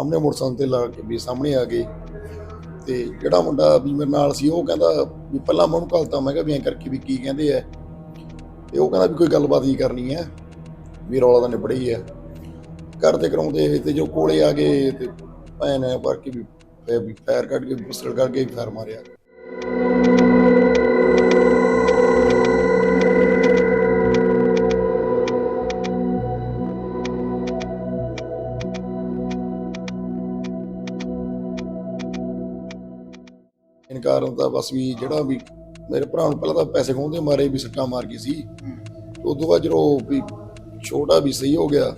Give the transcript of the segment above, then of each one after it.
ਸਾਹਮਣੇ ਮੋਟਰਸਾਈਕਲ ਤੇ ਲਾ ਕੇ ਵੀ ਸਾਹਮਣੇ ਆ ਗਏ। ਤੇ ਜਿਹੜਾ ਮੁੰਡਾ ਵੀ ਮੇਰੇ ਨਾਲ ਸੀ, ਉਹ ਕਹਿੰਦਾ ਵੀ ਪਹਿਲਾਂ ਮੈਂ ਉਹਨੂੰ ਘਲਤਾ, ਮੈਂ ਕਿਹਾ ਵੀ ਐਂ ਕਰਕੇ ਵੀ ਕੀ ਕਹਿੰਦੇ ਆ। ਤੇ ਉਹ ਕਹਿੰਦਾ ਵੀ ਕੋਈ ਗੱਲਬਾਤ ਹੀ ਕਰਨੀ ਹੈ ਵੀ ਰੌਲਾ ਤਾਂ ਨਿਬੜੇ ਹੀ ਹੈ ਕਰਦੇ ਕਰਾਉਂਦੇ ਤੇ ਜੋ ਕੋਲੇ ਆ ਗਏ ਤੇ ਭੈਣ ਨੇ ਪਰ ਕੇ ਵੀ ਫੈਰ ਕੱਢ ਕੇ ਪਿਸਟਲ ਕੱਢ ਕੇ ਮਾਰਿਆ। ਇਨਕਾਰ ਹੁੰਦਾ ਬਸ ਵੀ ਜਿਹੜਾ ਵੀ ਮੇਰੇ ਭਰਾ ਨੂੰ ਪਹਿਲਾਂ ਤਾਂ ਪੈਸੇ ਖੋਹਦੇ ਮਾਰੇ ਵੀ ਸੱਟਾਂ ਮਾਰ ਗਈ ਸੀ। ਤੋਂ ਬਾਅਦ ਜਦੋਂ ਵੀ ਛੋਟਾ ਵੀ ਸਹੀ ਹੋ ਗਿਆ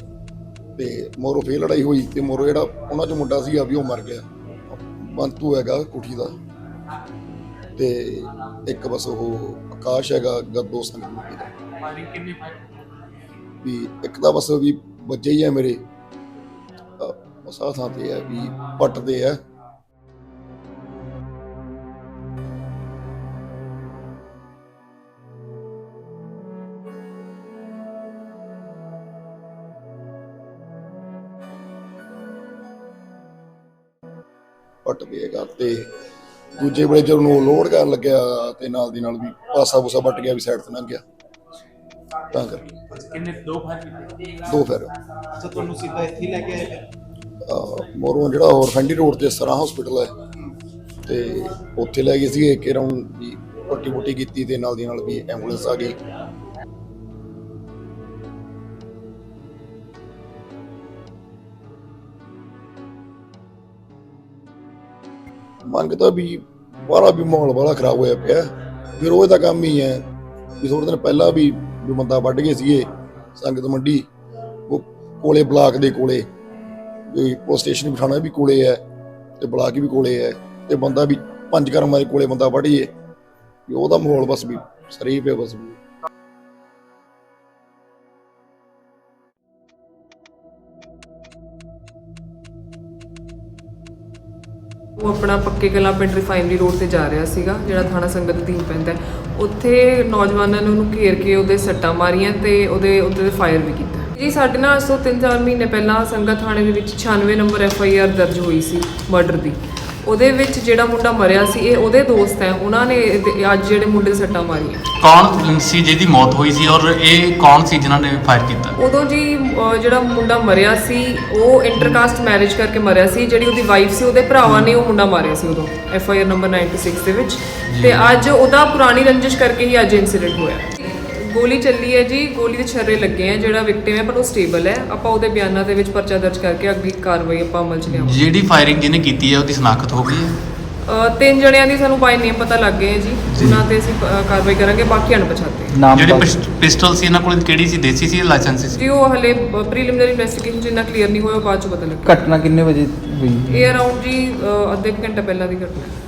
ਤੇ ਮੋਰੋ ਫੇਰ ਲੜਾਈ ਹੋਈ ਤੇ ਮੋਰੋ ਜਿਹੜਾ ਉਹਨਾਂ ਚ ਮੁੰਡਾ ਸੀਗਾ ਵੀ ਉਹ ਮਰ ਗਿਆ। ਬੰਤੂ ਹੈਗਾ ਕੁਠੀ ਦਾ। ਤੇ ਇੱਕ ਬਸ ਉਹ ਆਕਾਸ਼ ਹੈਗਾ ਗੱਦੋ ਸੰਗ ਮੁੰਡੇ ਦਾ ਮਾਰੀ ਕਿੰਨੇ ਵੀ ਇੱਕ ਤਾਂ ਬਸ ਵੀ ਬੱਚੇ ਹੀ ਆ ਮੇਰੇ। ਬਸ ਆਹ ਥਾਂ ਤੇ ਆ ਵੀ ਪੱਟਦੇ ਆ। ਪੱਟਦੇ ਹੈਗਾ ਤੇ ਦੂਜੇ ਵੇਲੇ ਜਦੋਂ ਉਹ ਲੋਡ ਕਰਨ ਲੱਗਿਆ ਤੇ ਨਾਲ ਦੀ ਨਾਲ ਵੀ ਪਾਸਾ ਪੂਸਾ ਵੱਟ ਗਿਆ ਵੀ ਸਾਈਡ ਤੇ ਲੰਘ ਗਿਆ। ਤਾਂ ਕਰਕੇ। ਕਿੰਨੇ ਦੋ ਕੀਤੇ? ਦੋ ਫਿਰ ਅੱਛਾ ਤੁਹਾਨੂੰ ਸਿੱਧਾ ਇੱਥੇ ਲੈ ਕੇ ਆਏ ਫਿਰ? ਮੋਰੋਂ ਜਿਹੜਾ ਹੋਰ ਫੰਡੀ ਰੋਡ ਤੇ ਸਰਾ ਹਸਪੀਟਲ ਹੈ ਤੇ ਉੱਥੇ ਲੈ ਗਏ ਸੀਗੇ ਕਿ ਰਾਉਂਡ ਵੀ ਪੱਟੀ ਪੁੱਟੀ ਕੀਤੀ ਤੇ ਨਾਲ ਦੀ ਨਾਲ ਵੀ ਐਂਬੂਲੈਂਸ ਆ ਗਈ। ਮੰਗ ਤਾਂ ਵੀ ਬਾਹਲਾ ਵੀ ਮਾਹੌਲ ਵਾਲਾ ਖਰਾਬ ਹੋਇਆ ਪਿਆ। ਫਿਰ ਉਹ ਤਾਂ ਕੰਮ ਹੀ ਹੈ ਵੀ ਥੋੜੇ ਦਿਨ ਪਹਿਲਾਂ ਵੀ ਜੋ ਬੰਦਾ ਵੱਢ ਗਏ ਸੀਗੇ ਸੰਗਤ ਮੰਡੀ, ਉਹ ਕੋਲੇ ਬਲਾਕ ਦੇ ਕੋਲੇ, ਵੀ ਪੁਲਿਸ ਸਟੇਸ਼ਨ ਵੀ ਥਾਣਾ ਵੀ ਕੋਲੇ ਹੈ ਤੇ ਬਲਾਕ ਵੀ ਕੋਲੇ ਹੈ ਤੇ ਬੰਦਾ ਵੀ ਪੰਜ ਕਰਮਾਂ ਦੇ ਕੋਲੇ ਬੰਦਾ ਵੜੀਏ ਵੀ ਉਹਦਾ ਮਾਹੌਲ ਬਸ ਵੀ ਸਰੀ ਪਿਆ ਬਸ ਵੀ। ਉਹ ਆਪਣਾ ਪੱਕੇ ਕਲਾਂ ਪਿੰਡ ਰਿਫਾਈਨਰੀ ਰੋਡ ਤੇ ਜਾ ਰਿਹਾ ਸੀਗਾ, ਜਿਹੜਾ ਥਾਣਾ ਸੰਗਤ ਅਧੀਨ ਪੈਂਦਾ ਉੱਥੇ ਨੌਜਵਾਨਾਂ ਨੇ ਉਹਨੂੰ ਘੇਰ ਕੇ ਉਹਦੇ ਸੱਟਾਂ ਮਾਰੀਆਂ ਤੇ ਉਹਦੇ ਉੱਤੇ ਫਾਇਰ ਵੀ ਕੀਤਾ। ਜੀ, ਸਾਡੇ ਨਾਲ ਅੱਜ ਤੋਂ 3-4 ਮਹੀਨੇ ਪਹਿਲਾਂ ਸੰਗਤ ਥਾਣੇ ਦੇ ਵਿੱਚ 96 ਨੰਬਰ ਐਫ ਆਈ ਆਰ ਦਰਜ ਹੋਈ ਸੀ ਮਰਡਰ ਦੀ। ਉਹਦੇ ਵਿੱਚ ਜਿਹੜਾ ਮੁੰਡਾ ਮਰਿਆ ਸੀ ਇਹ ਉਹਦੇ ਦੋਸਤ ਹੈ। ਉਹਨਾਂ ਨੇ ਇਹਦੇ- ਅੱਜ ਜਿਹੜੇ ਮੁੰਡੇ ਦੇ ਸੱਟਾਂ ਮਾਰੀਆਂ। ਕੌਣ ਸੀ ਜਿਹਦੀ ਮੌਤ ਹੋਈ ਸੀ ਔਰ ਇਹ ਕੌਣ ਸੀ ਜਿਨ੍ਹਾਂ ਨੇ ਫਾਇਰ ਕੀਤਾ? ਉਦੋਂ ਜੀ ਅਹ ਜਿਹੜਾ ਮੁੰਡਾ ਮਰਿਆ ਸੀ ਉਹ ਇੰਟਰਕਾਸਟ ਮੈਰਿਜ ਕਰਕੇ ਮਰਿਆ ਸੀ। ਜਿਹੜੀ ਉਹਦੀ ਵਾਈਫ ਸੀ ਉਹਦੇ ਭਰਾਵਾਂ ਨੇ ਉਹ ਮੁੰਡਾ ਮਾਰਿਆ ਸੀ ਉਦੋਂ ਐਫ ਆਈ ਆਰ ਨੰਬਰ 96 ਦੇ ਵਿੱਚ। ਤੇ ਅੱਜ ਉਹਦਾ ਪੁਰਾਣੀ ਰੰਜਿਸ਼ ਕਰਕੇ ਹੀ ਅੱਜ ਇਨਸੀਡੈਂਟ ਹੋਇਆ। ਗੋਲੀ ਚੱਲੀ ਹੈ ਜੀ ਗੋਲੀ ਦੇ ਛੱਰੇ ਲੱਗੇ ਆ ਜਿਹੜਾ ਵਿਕਟਿਮ ਹੈ ਪਰ ਉਹ ਸਟੇਬਲ ਹੈ। ਆਪਾਂ ਉਹਦੇ ਬਿਆਨਾਂ ਦੇ ਵਿੱਚ ਪਰਚਾ ਦਰਜ ਕਰਕੇ ਅਗਲੀ ਕਾਰਵਾਈ ਆਪਾਂ ਅਮਲ 'ਚ ਲਿਆਵਾਂਗੇ। ਜਿਹੜੀ ਫਾਇਰਿੰਗ ਜਿਹਨੇ ਕੀਤੀ ਹੈ ਉਹਦੀ ਸ਼ਨਾਖਤ ਹੋ ਗਈ ਹੈ? ਤਿੰਨ ਜਣਿਆਂ ਦੀ ਸਾਨੂੰ ਬਾਈ ਨੇਮ ਪਤਾ ਲੱਗ ਗਏ ਹੈ ਜੀ। ਉਹਨਾਂ ਤੇ ਅਸੀਂ ਕਾਰਵਾਈ ਕਰਾਂਗੇ ਬਾਕੀ ਅਣਪਛਾਤੇ। ਨਾਮ ਜਿਹੜੀ ਦੱਸ- ਪਿਸਟਲ ਸੀ ਇਹਨਾਂ ਕੋਲ ਕਿਹੜੀ ਸੀ ਦੇਸੀ ਸੀ ਜਾਂ ਲਾਇਸੈਂਸੀ ਸੀ? ਜੀ ਉਹ ਹਲੇ ਪ੍ਰੀਲਿਮਿਨਰੀ ਇਨਵੈਸਟੀਗੇਸ਼ਨ ਜਿੰਨਾ ਕਲੀਅਰ ਨਹੀਂ ਹੋਇਆ ਉਹ ਬਾਅਦ ਚ ਪਤਾ ਲੱਗਾ ਘਟਨਾ ਕਿੰਨੇ ਵਜੇ ਹੋਈ? ਇਹ ਅਰਾਊਂਡ ਜੀ ਅੱਧੇ ਕੁ ਘੰਟੇ ਪਹਿਲਾਂ ਦੀ ਘਟਨਾ ਹੈ।